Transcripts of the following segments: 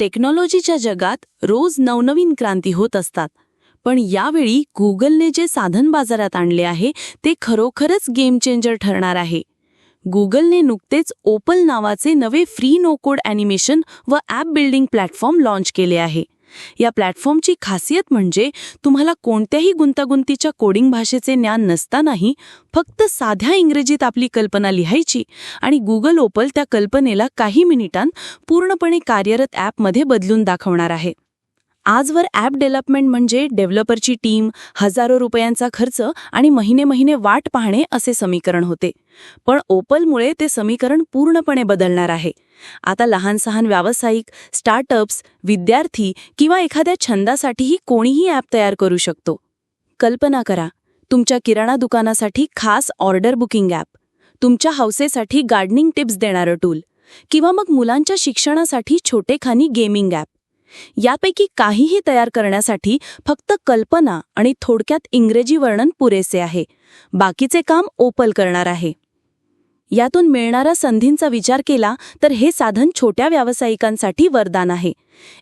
टेक्नॉलॉजीच्या जगात रोज नवनवीन क्रांती होत असतात. पण यावेळी गुगलने जे साधन बाजारात आणले आहे ते खरोखरच गेम चेंजर ठरणार आहे. गुगलने नुकतेच ओपल नावाचे नवे फ्री नो कोड ॲनिमेशन व ॲप बिल्डिंग प्लॅटफॉर्म लॉन्च केले आहे. या प्लॅटफॉर्मची खासियत म्हणजे तुम्हाला कोणत्याही गुंतागुंतीच्या कोडिंग भाषेचे ज्ञान नसतानाही फक्त साध्या इंग्रजीत आपली कल्पना लिहायची आणि गुगल ओपल त्या कल्पनेला काही मिनिटांत पूर्णपणे कार्यरत ॲपमध्ये बदलून दाखवणार आहे. आजवर ॲप डेव्हलपमेंट म्हणजे डेव्हलपरची टीम हजारो रुपयांचा खर्च आणि महिने महिने वाट पाहणे असे समीकरण होते. पण ओपलमुळे ते समीकरण पूर्णपणे बदलणार आहे. आता लहान सहान व्यावसायिक स्टार्टअप्स विद्यार्थी किंवा एखाद्या छंदासाठीही कोणीही ॲप तयार करू शकतो. कल्पना करा तुमच्या किराणा दुकानासाठी खास ऑर्डर बुकिंग ॲप तुमच्या हौसेसाठी गार्डनिंग टिप्स देणारं टूल किंवा मग मुलांच्या शिक्षणासाठी छोटेखानी गेमिंग ॲप यापैकी काहीही तयार करण्यासाठी फक्त कल्पना आणि थोडक्यात इंग्रजी वर्णन पुरेसे आहे. बाकीचे काम ओपल करणार आहे. यातून मिळणाऱ्या संधींचा विचार केला तर हे साधन छोट्या व्यावसायिकांसाठी वरदान आहे.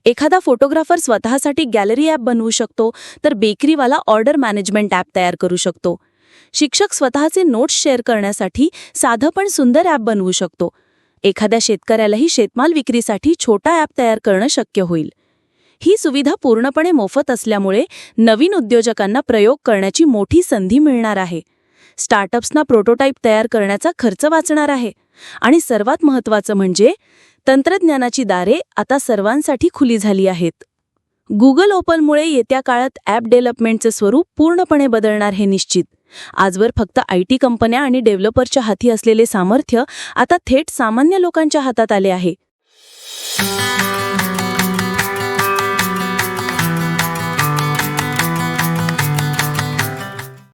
एखादा फोटोग्राफर स्वतःसाठी गॅलरी ॲप बनवू शकतो तर बेकरीवाला ऑर्डर मॅनेजमेंट ॲप तयार करू शकतो. शिक्षक स्वतःचे नोट्स शेअर करण्यासाठी साधं पण सुंदर ॲप बनवू शकतो. एखाद्या शेतकऱ्यालाही शेतमाल विक्रीसाठी छोटा ॲप तयार करणं शक्य होईल. ही सुविधा पूर्णपणे मोफत असल्यामुळे नवीन उद्योजकांना प्रयोग करण्याची मोठी संधी मिळणार आहे. स्टार्टअप्सना प्रोटोटाईप तयार करण्याचा खर्च वाचणार आहे. आणि सर्वात महत्त्वाचं म्हणजे तंत्रज्ञानाची दारे आता सर्वांसाठी खुली झाली आहेत. गुगल ओपनमुळे येत्या काळात ॲप डेव्हलपमेंटचं स्वरूप पूर्णपणे बदलणार हे निश्चित. आजवर फक्त आय टी कंपन्या आणि डेव्हलपरच्या हाती असलेले सामर्थ्य आता थेट सामान्य लोकांच्या हातात आले आहे.